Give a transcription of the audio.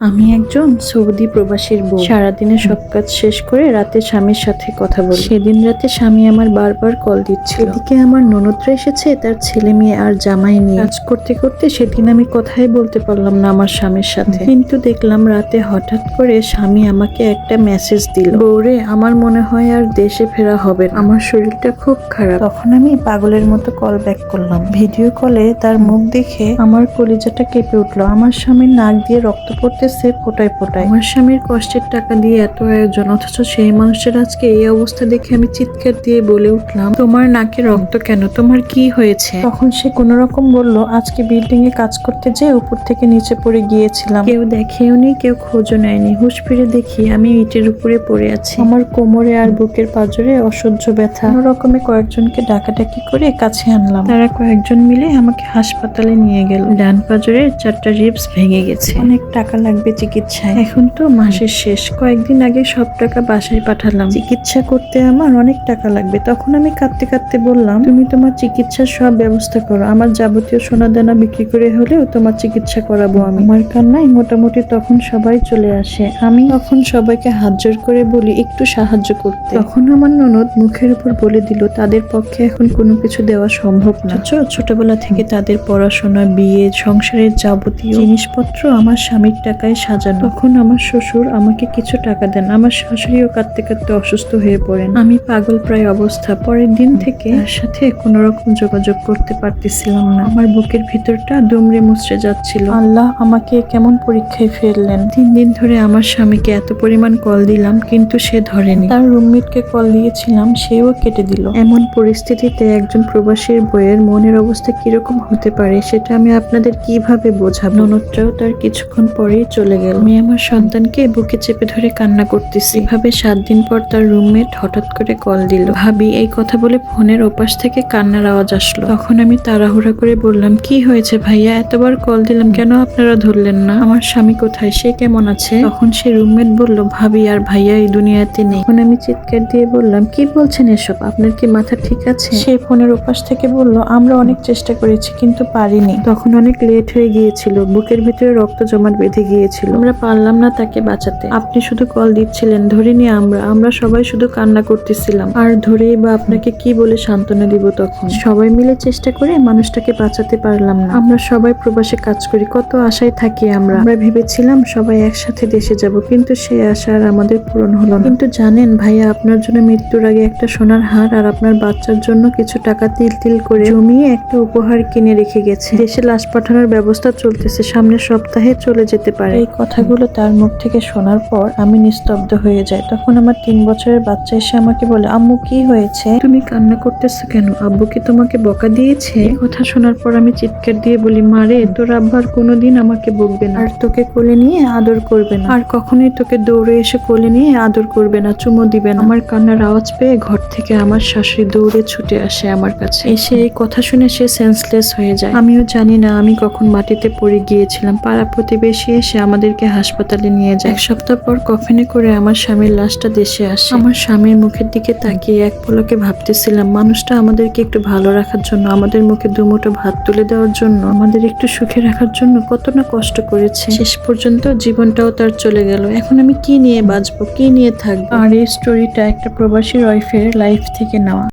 আমি একজন সৌদি প্রবাসীর বউ। সারাদিনে সব কাজ শেষ করে রাতে স্বামীর সাথে কথা বলি। সেদিন রাতে স্বামী আমার বারবার কল দিচ্ছিল। এদিকে আমার ননদরা এসেছে তার ছেলে মেয়ে আর জামাই নিয়ে কাজ করতে করতে সেদিন আমি কথাই বলতে পারলাম না আমার স্বামীর সাথে। কিন্তু দেখলাম রাতে হঠাৎ করে স্বামী আমাকে একটা মেসেজ দিল। বৌরে আমার মনে হয় আর দেশে ফেরা হবে। আমার শরীরটা খুব খারাপ। তখন আমি পাগলের মতো কল ব্যাক করলাম। ভিডিও কলে তার মুখ দেখে আমার কলিজাটা কেঁপে উঠল। আমার স্বামীর নাক দিয়ে রক্ত পড়তেছে ফোটায় ফোটায়। আমার স্বামীর কষ্টের টাকা দিয়ে এত আয়োজন অথচ সেই মানুষের আজকে এই অবস্থা দেখে আমি চিৎকার দিয়ে বলে উঠলাম তোমার নাকে রক্ত কেন? তোমার কি হয়েছে? তখন সে কোন রকম বলল আজকে বিল্ডিং এ কাজ করতে যেয়ে উপর থেকে নিচে পড়ে গিয়েছিলাম। কেউ দেখেও নি কেউ খোঁজও নেয়নি। হুশ ফিরে দেখি আমি ইটের উপরে পড়ে আছি। আমার কোমরে আর বুকের পাজরে অসহ্য ব্যথা। কোনো রকমে কয়েকজনকে ডাকাডাকি করে কাছে আনলাম। তারা কয়েকজন মিলে আমাকে হাসপাতালে নিয়ে গেল। ডান পাজরের চারটা রিপস ভেঙে গেছে। অনেক টাকা লাগবে চিকিৎসায়। এখন তো মাসের শেষ। কয়েকদিন আগে সব টাকা বাসায় পাঠালাম। চিকিৎসা করতে আমার অনেক টাকা লাগবে। তখন আমি কাঁদতে কাঁদতে বললাম তুমি তোমার চিকিৎসার সব ব্যবস্থা করো। আমার যাবতীয় সোনা দানা বিক্রি করে হলেও তোমার চিকিৎসা করাবো আমি। আমার কান্নায় মোটামুটি তখন সবাই চলে আসে। আমি তখন সবাইকে হাত জোর করে বলি একটু সাহায্য করতে। তখন আমার ননদ মুখের উপর বলে দিল তাদের পক্ষে এখন কোনো কিছু দেওয়া সম্ভব না। ছোটবেলা থেকে তাদের পড়াশোনা বিয়ে সংসারের যাবতীয় জিনিসপত্র আমার স্বামীর টাকায় সাজানো। তখন আমার শ্বশুর আমাকে কিছু টাকা দেন। আমার শাশুড়িও কাঁদতে কাঁদতে অসুস্থ হয়ে পড়েন। আমি পাগল প্রায় অবস্থা। পরের দিন থেকে তার সাথে কোনো রকম যোগাযোগ করতে পারতেছিলাম না। আমার বুকের ভিতরটা দুমড়ে মুচড়ে যাচ্ছিল। আল্লাহ আমাকে কেমন পরীক্ষায় ফেললেন। তিন দিন ধরে আমার স্বামীকে এত পরিমাণ কল দিলাম কিন্তু সে ধরেনি। তার রুমমেটকে কল দিয়েছিলাম সেও কেটে দিল। এমন পরিস্থিতিতে একজন প্রবাসীর বইয়ের মনের অবস্থা কীরকম হতে পারে সেটা আমি আপনাদের কীভাবে বোঝাবো? ননদটাও তার কিছুক্ষণ পরেই চলে গেল। আমি আমার সন্তানকে বুকে চেপে ধরে কান্না করতেছি। এভাবে সাত দিন পর তার রুমমেট হঠাৎ করে কল দিল। ভাবি, এই কথা বলে ফোনের ওপাশ থেকে কান্নার আওয়াজ আসলো। তখন আমি তাড়াহুড়া করে বললাম, কি হয়েছে ভাইয়া? এতবার কল দিলাম, কেন আপনারা ধরলেন না? আমার স্বামী কোথায়? সে কেমন আছে? তখন সে রুমমেট বলল, ভাবি আর ভাইয়া এই দুনিয়াতে নেই। তখন আমি চিৎকার দিয়ে বললাম, কি বলছেন এসব? আপনার কি মাথা ঠিক আছে? সে ফোনের ওপাশ থেকে বলল, আমরা অনেক চেষ্টা করেছি, কিন্তু পারিনি। তখন অনেক লেট হয়ে গিয়েছিল। বুকের ভিতরে রক্ত জমাট বেঁধে গিয়েছিল আমরা পারলাম না তাকে বাঁচাতে। আপনি শুধু কল দিচ্ছিলেন। ধরে নিয়ে আমরা আমরা সবাই শুধু কান্না করতেছিলাম। আর ধরেই বা আপনাকে কি বলে সান্ত্বনা দিব তখন? সবাই মিলে চেষ্টা করে মানুষটাকে বাঁচাতে পারলাম না। আমরা সবাই প্রবাসে কাজ করি। কত আশায় থাকি আমরা। আমরা ভেবেছিলাম সবাই একসাথে দেশে যাব কিন্তু সেই আশা আর আমাদের পূরণ হলো না। কিন্তু জানেন ভাইয়া আপনার জন্য মৃত্যুর আগে একটা সোনার হার আর আপনার বাচ্চার জন্য কিছু টাকা তিল তিল করে জমিয়ে একটা উপহার কিনে রেখে গেছে। দেশে লাশ পাঠানোর ব্যবস্থা চলতেছে। সামনের সপ্তাহে চলে যেতে পারে। এই কথাগুলো তার মুখ থেকে শোনার পর আমি নিস্তব্ধ হয়ে যাই। তখন আমার তিন বছরের বাচ্চা এসে আমাকে বলে আম্মু কি হয়েছে? তুমি কান্না করতেছো কেন? আব্বু কি তোমাকে বকা দিয়েছে? কথা শোনার পর আমি চিৎকার দিয়ে বলি মারে তোর আব্বার কোনোদিন আমাকে বকবে না। আর তোকে কোলে নিয়ে আদর করবে না। আর কখনোই তোকে দৌড়ে এসে কোলে নিয়ে আদর করবে না চুমো দিবে না। আমার কান্নার আওয়াজ পেয়ে ঘর থেকে আমার শাশুড়ি দৌড়ে ছুটে আসে আমার কাছে। এসে এই কথা শুনে সে সেন্সলেস হয়ে যায়। আমিও জানি না আমি কখন মাটিতে পড়ে গিয়েছিলাম। পাড়া প্রতিবেশী এসে আমাদেরকে হাসপাতালে নিয়ে যায়। এক সপ্তাহ পর কফিনে করে আমার স্বামীর লাশটা দেশে আসে। আমার স্বামীর মুখের দিকে তাকিয়ে এক পলকে ভাবতেছিলাম, মানুষটা আমাদেরকে একটু ভালো রাখার জন্য, আমাদের মুখে দুমুঠো ভাত তুলে দেওয়ার জন্য, আমাদের একটু সুখে রাখার জন্য কত না কষ্ট করেছে। শেষ পর্যন্ত জীবনটাও তার চলে গেল। এখন আমি কি নিয়ে বাঁচবো, কি নিয়ে থাকব? আর এই স্টোরিটা একটা প্রবাসী ওয়াইফের লাইফ থেকে নেওয়া।